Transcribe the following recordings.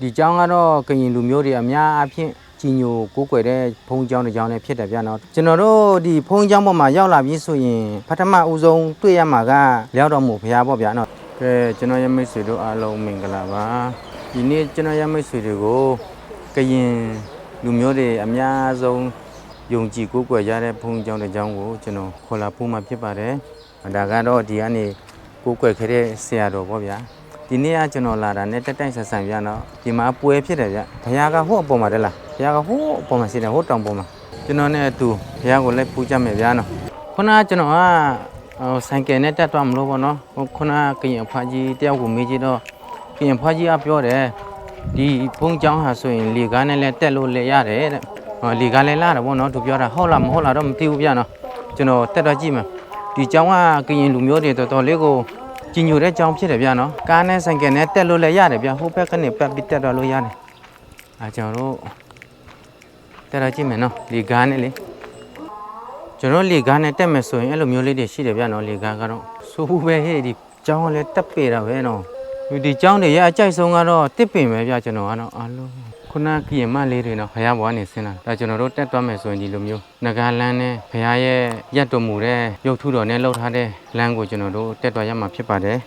ဒီကျောင်းကတော့ကရင်လူမျိုးတွေအများအားဖြင့်ကြီးညိုကိုးကွယ်တဲ့ဘုန်းကြီးကျောင်းတစ်ကျောင်းလည်းဖြစ်တယ်ဗျာနော်ကျွန်တော်တို့ဒီဘုန်းကြီးကျောင်းပေါ်မှာရောက်လာပြီးဆိုရင်ပထမဦးဆုံးတွေ့ရမှာကလျောက်တော်မူဘုရားပေါ့ဗျာနော်ကဲကျွန်တော်ရဲ့မိတ်ဆွေတို့အားလုံးမင်္ဂလာပါဒီနေ့ကျွန်တော်ရဲ့မိတ်ဆွေတွေကိုကရင်လူမျိုးတွေအများဆုံးယုံကြည်ကိုးကွယ်ရတဲ့ဘုန်းကြီးကျောင်းတစ်ကျောင်းကိုကျွန်တော်ခေါ်လာဖို့မှဖြစ်ပါတယ်ဒါကတော့ဒီကနေကိုးကွယ်ခဲ့တဲ့ဆရာတော်ပေါ့ဗျာ ဒီနေ့ကကျွန်တော်လာတာနဲ့တက်တိုက်ဆက်ဆံပြတော့ဒီမှာပွဲဖြစ်တယ်ဗျဘုရားကဟိုအပေါ်မှာတက်လားဘုရားကဟိုအပေါ်မှာရှိတယ်ဟိုတောင်ပေါ်မှာကျွန်တော်နဲ့အတူဘုရားကိုလည်းပူကြမယ်ဗျာနော်ခုနကကျွန်တော်ကဟိုဆိုင်ကယ်နဲ့တက်သွားမလို့ပေါ့နော်ဟိုခုနကကရင်အဖွားကြီးတယောက်ကိုမေးကြည့်တော့ကရင်အဖွားကြီးကပြောတယ်ဒီဘုန်းကျောင်းဟာဆိုရင်လေကားနဲ့လည်းတက်လို့လည်းရတယ်တဲ့ဟောလေကားလည်းလာတယ်ပေါ့နော်သူပြောတာဟုတ်လားမဟုတ်လားတော့မသိဘူးဗျာနော်ကျွန်တော်တက်တော့ကြည့်မယ်ဒီကျောင်းကကရင်လူမျိုးတွေတော်တော်လေးကို ကြီးညိုတဲ့ကြောင်ဖြစ်တယ်ဗျာနော်ကားနဲ့ဆိုင်ကယ်နဲ့တက်လို့လည်းရတယ်ဗျာဟိုဘက်ကနေပတ်ပြီးတက်တော့လို့ရတယ်အဲကျွန်တော်တို့တက်တော့ကြည့်မယ်နော်လေကားနဲ့လေကျွန်တော်လေကားနဲ့တက်မယ်ဆိုရင်အဲ့လိုမျိုးလေးတွေရှိတယ်ဗျာနော်လေကားကတော့ဆိုးပဲဟဲ့ဒီကြောင်ကလည်းတက်ပေတာပဲနော် ဒီကြောင်တွေရဲ့အကြိုက်ဆုံးကတော့တစ်ပင်ပဲဗျာကျွန်တော်ကတော့အားလုံးခုနကရင်မလေးတွေနော်ဖရားဘွားနေဆင်းလာဒါကျွန်တော်တို့တက်သွားမယ်ဆိုရင်ဒီလိုမျိုးငကားလန်းနဲ့ဖရားရဲ့ရက်တော်မူတဲ့ရုပ်ထုတော်နဲ့လှုပ်ထားတဲ့လမ်းကိုကျွန်တော်တို့တက်သွားရမှာဖြစ်ပါတယ်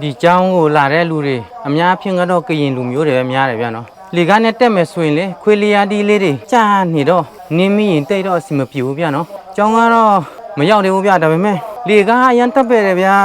ဒီကျောင်းကိုလာတဲ့လူတွေအများဖြင့်ကတော့ကရင်လူမျိုးတွေပဲများတယ်ဗျာနော်လေကားနဲ့တက်မယ်ဆိုရင်လေခွေလျာတီလေးတွေကြာနေတော့နင်းမိရင်တိတ်တော့အစီမပြေဘူးဗျာနော်ကျောင်းကတော့မရောက်သေးဘူးဗျာဒါပေမဲ့လေကားအရန်တက်ပဲတယ်ဗျာ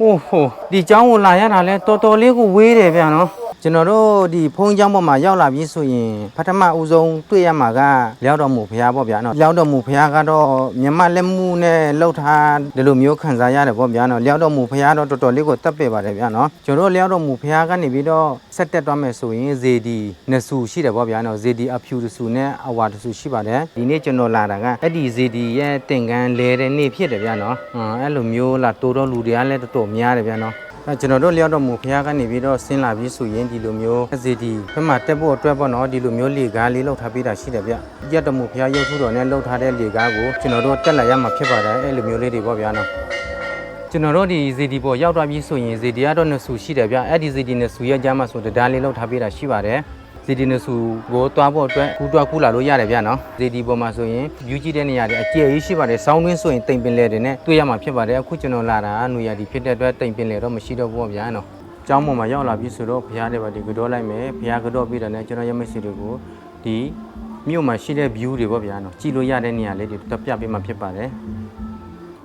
ဟိုးဟိုဒီကျောင်းကိုလာရတာလဲတော်တော်လေးကိုဝေးတယ်ဗျာနော် ကျွန်တော်တို့ဒီဖုန်းကျောင်းပေါ်မှာရောက်လာပြီဆိုရင်ပထမဦးဆုံးတွေ့ရမှာကလျောက်တော်မူဘုရားပေါ့ဗျာနော်လျောက်တော်မူဘုရားကတော့မြမလက်မှုနဲ့လှုပ်ထားဒီလိုမျိုးခံစားရတယ်ပေါ့ဗျာနော်လျောက်တော်မူဘုရားတော့တော်တော်လေးကိုတက်ပဲ့ပါတယ်ဗျာနော်ကျွန်တော်တို့လျောက်တော်မူဘုရားကနေပြီးတော့ဆက်တက်သွားမယ်ဆိုရင်ဇေဒီနှစ်ဆူရှိတယ်ပေါ့ဗျာနော်ဇေဒီအဖြူတစ်ဆူနဲ့အဝါတစ်ဆူရှိပါတယ်ဒီနေ့ကျွန်တော်လာတာကအဲ့ဒီဇေဒီရဲ့တင်ကန်းလဲတဲ့နေ့ဖြစ်တယ်ဗျာနော်ဟမ်အဲ့လိုမျိုးလာတိုးတော့လူတွေကလည်းတော်တော်များတယ်ဗျာနော်အဲ ကျွန်တော်တို့လျောက်တော်မူဖခင်ကနေပြီးတော့ဆင်းလာပြီးဆိုရင်ဒီလိုမျိုးစီဒီဘက်မှာတက်ဖို့အတွက်ပေါ့နော်ဒီလိုမျိုးလေကားလေးလောက်ထားပေးတာရှိတယ်ဗျရက်တော်မူဖခင်ရုပ်ထုတော်နဲ့လောက်ထားတဲ့လေကားကိုကျွန်တော်တို့တက်လာရမှာဖြစ်ပါတယ်အဲလိုမျိုးလေးတွေပေါ့ဗျာနော်ကျွန်တော်တို့ဒီဇီဒီပေါ်ရောက်သွားပြီးဆိုရင်ဇီဒီကတော့နှစ်ဆူရှိတယ်ဗျအဲ့ဒီဇီဒီနှစ်ဆူရဲ့ကြားမှာဆိုတဒါလေးလောက်ထားပေးတာရှိပါတယ် ဇီဒီနှစ်ဆူကိုတွားဖို့အတွက်ကူတွားကူလာလို့ရတယ်ဗျနော်ဇီဒီပေါ်မှာဆိုရင် view ကြည့်တဲ့နေရာတွေအကျယ်ကြီးရှိပါတယ်စောင်းတွင်းဆိုရင်တိမ်ပင်လေတွေနဲ့တွေ့ရမှာဖြစ်ပါတယ်အခုကျွန်တော်လာတာနူရာဒီဖြစ်တဲ့အတွက်တိမ်ပင်လေတော့မရှိတော့ဘူးပေါ့ဗျာနော်ကျောင်းပေါ်မှာရောက်လာပြီဆိုတော့ဘုရားတွေပါဒီကတော့လိုက်မယ်ဘုရားကတော့ပြီးတာနဲ့ကျွန်တော်ရမိတ်ဆွေတွေကိုဒီမြို့မှာရှိတဲ့ view တွေပေါ့ဗျာနော်ကြည့်လို့ရတဲ့နေရာလေးတွေတက်ပြပေးမှဖြစ်ပါတယ်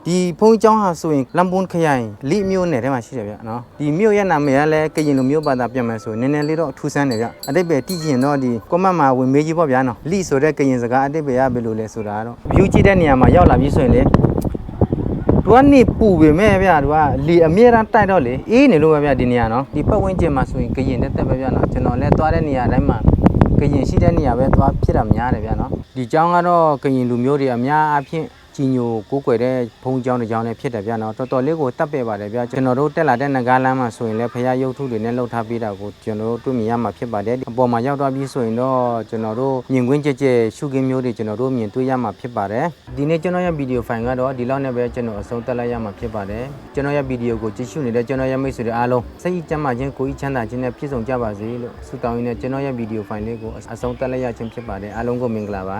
ဒီဖုန်းကျောင်းဟာဆိုရင်လမ်ပွန်ခရိုင်လိမြို့နယ်ထဲမှာရှိတယ်ဗျနော်ဒီမြို့ရဲ့နာမည်ကလည်းကရင်လူမျိုးဘာသာပြန်မယ်ဆိုရင်နည်းနည်းလေးတော့အထူးဆန်းတယ်ဗျအတိတ်ပဲတည်ကျင်တော့ဒီကွန်မန့်မှာဝင်မေးကြီးပေါ့ဗျာနော်လိဆိုတဲ့ကရင်စကားအတိတ်ပဲရဘယ်လိုလဲဆိုတာတော့ view ကြည့်တဲ့နေရာမှာရောက်လာပြီဆိုရင်လေသူကနေပူပေမဲ့ဗျာသူကလေအမြဲတမ်းတိုက်တော့လေအေးနေလို့ပဲဗျာဒီနေရာနော်ဒီပတ်ဝန်းကျင်မှာဆိုရင်ကရင်တက်တက်ပဲဗျာနော်ကျွန်တော်လည်းသွားတဲ့နေရာတိုင်းမှာကရင်ရှိတဲ့နေရာပဲသွားဖြစ်တာများတယ်ဗျာနော်ဒီကျောင်းကတော့ကရင်လူမျိုးတွေအများအားဖြင့် ကြီးညိုကိုးကွယ်တဲ့ဘုံကျောင်းတစ်ကျောင်းလည်းဖြစ်တယ်ဗျာနော်တော်တော်လေးကိုတက်ပဲ့ပါတယ်ဗျာကျွန်တော်တို့တက်လာတဲ့နဂါးလမ်းမှာဆိုရင်လည်းဖရားရုပ်ထုတွေနဲ့လှုပ်ထားပေးတာကိုကျွန်တော်တို့တွေ့မြင်ရမှာဖြစ်ပါတယ်အပေါ်မှာရောက်သွားပြီးဆိုရင်တော့ကျွန်တော်တို့မြင်ကွင်းကြက်ကြက်ရှုခင်းမျိုးတွေကျွန်တော်တို့မြင်တွေ့ရမှာဖြစ်ပါတယ်ဒီနေ့ကျွန်တော်ရဲ့ဗီဒီယိုဖိုင်ကတော့ဒီလောက်နဲ့ပဲကျွန်တော်အဆုံးသတ်လိုက်ရမှာဖြစ်ပါတယ်ကျွန်တော်ရဲ့ဗီဒီယိုကိုကြည့်ရှုနေတဲ့ကျွန်တော်ရဲ့မိတ်ဆွေတွေအားလုံးစိတ်ကြီးကျန်းမာခြင်းကိုယ်ကြီးချမ်းသာခြင်းနဲ့ပြည့်စုံကြပါစေလို့ဆုတောင်းရင်းနဲ့ကျွန်တော်ရဲ့ဗီဒီယိုဖိုင်လေးကိုအဆုံးသတ်လိုက်ရခြင်းဖြစ်ပါတယ်အားလုံးကိုမင်္ဂလာပါ